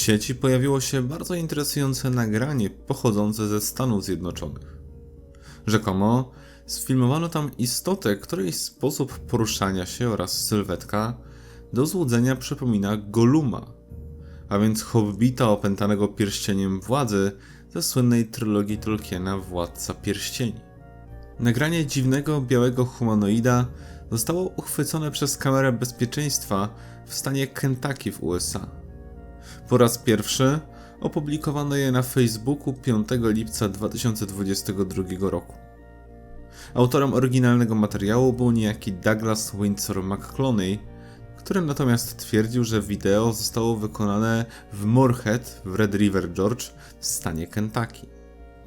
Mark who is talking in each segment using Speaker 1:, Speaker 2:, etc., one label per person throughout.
Speaker 1: W sieci pojawiło się bardzo interesujące nagranie pochodzące ze Stanów Zjednoczonych. Rzekomo sfilmowano tam istotę, której sposób poruszania się oraz sylwetka do złudzenia przypomina Goluma, a więc hobbita opętanego pierścieniem władzy ze słynnej trylogii Tolkiena Władca Pierścieni. Nagranie dziwnego białego humanoida zostało uchwycone przez kamerę bezpieczeństwa w stanie Kentucky w USA. Po raz pierwszy opublikowano je na Facebooku 5 lipca 2022 roku. Autorem oryginalnego materiału był niejaki Douglas Windsor McCloney, który natomiast twierdził, że wideo zostało wykonane w Moorhead w Red River George w stanie Kentucky.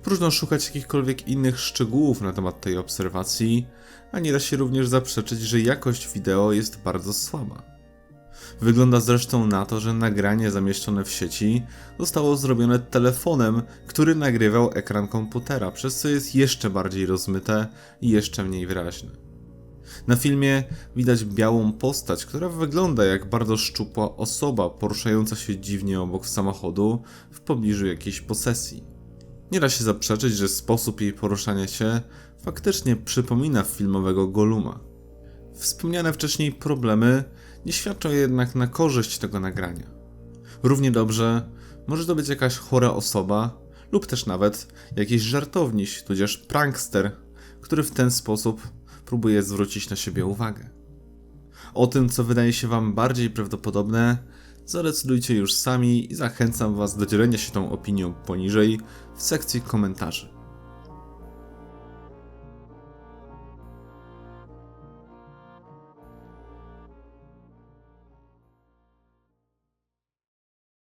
Speaker 1: Próżno szukać jakichkolwiek innych szczegółów na temat tej obserwacji, a nie da się również zaprzeczyć, że jakość wideo jest bardzo słaba. Wygląda zresztą na to, że nagranie zamieszczone w sieci zostało zrobione telefonem, który nagrywał ekran komputera, przez co jest jeszcze bardziej rozmyte i jeszcze mniej wyraźne. Na filmie widać białą postać, która wygląda jak bardzo szczupła osoba poruszająca się dziwnie obok samochodu w pobliżu jakiejś posesji. Nie da się zaprzeczyć, że sposób jej poruszania się faktycznie przypomina filmowego Goluma. Wspomniane wcześniej problemy nie świadczą jednak na korzyść tego nagrania. Równie dobrze może to być jakaś chora osoba, lub też nawet jakiś żartowniś, tudzież prankster, który w ten sposób próbuje zwrócić na siebie uwagę. O tym, co wydaje się Wam bardziej prawdopodobne, zadecydujcie już sami i zachęcam Was do dzielenia się tą opinią poniżej w sekcji komentarzy.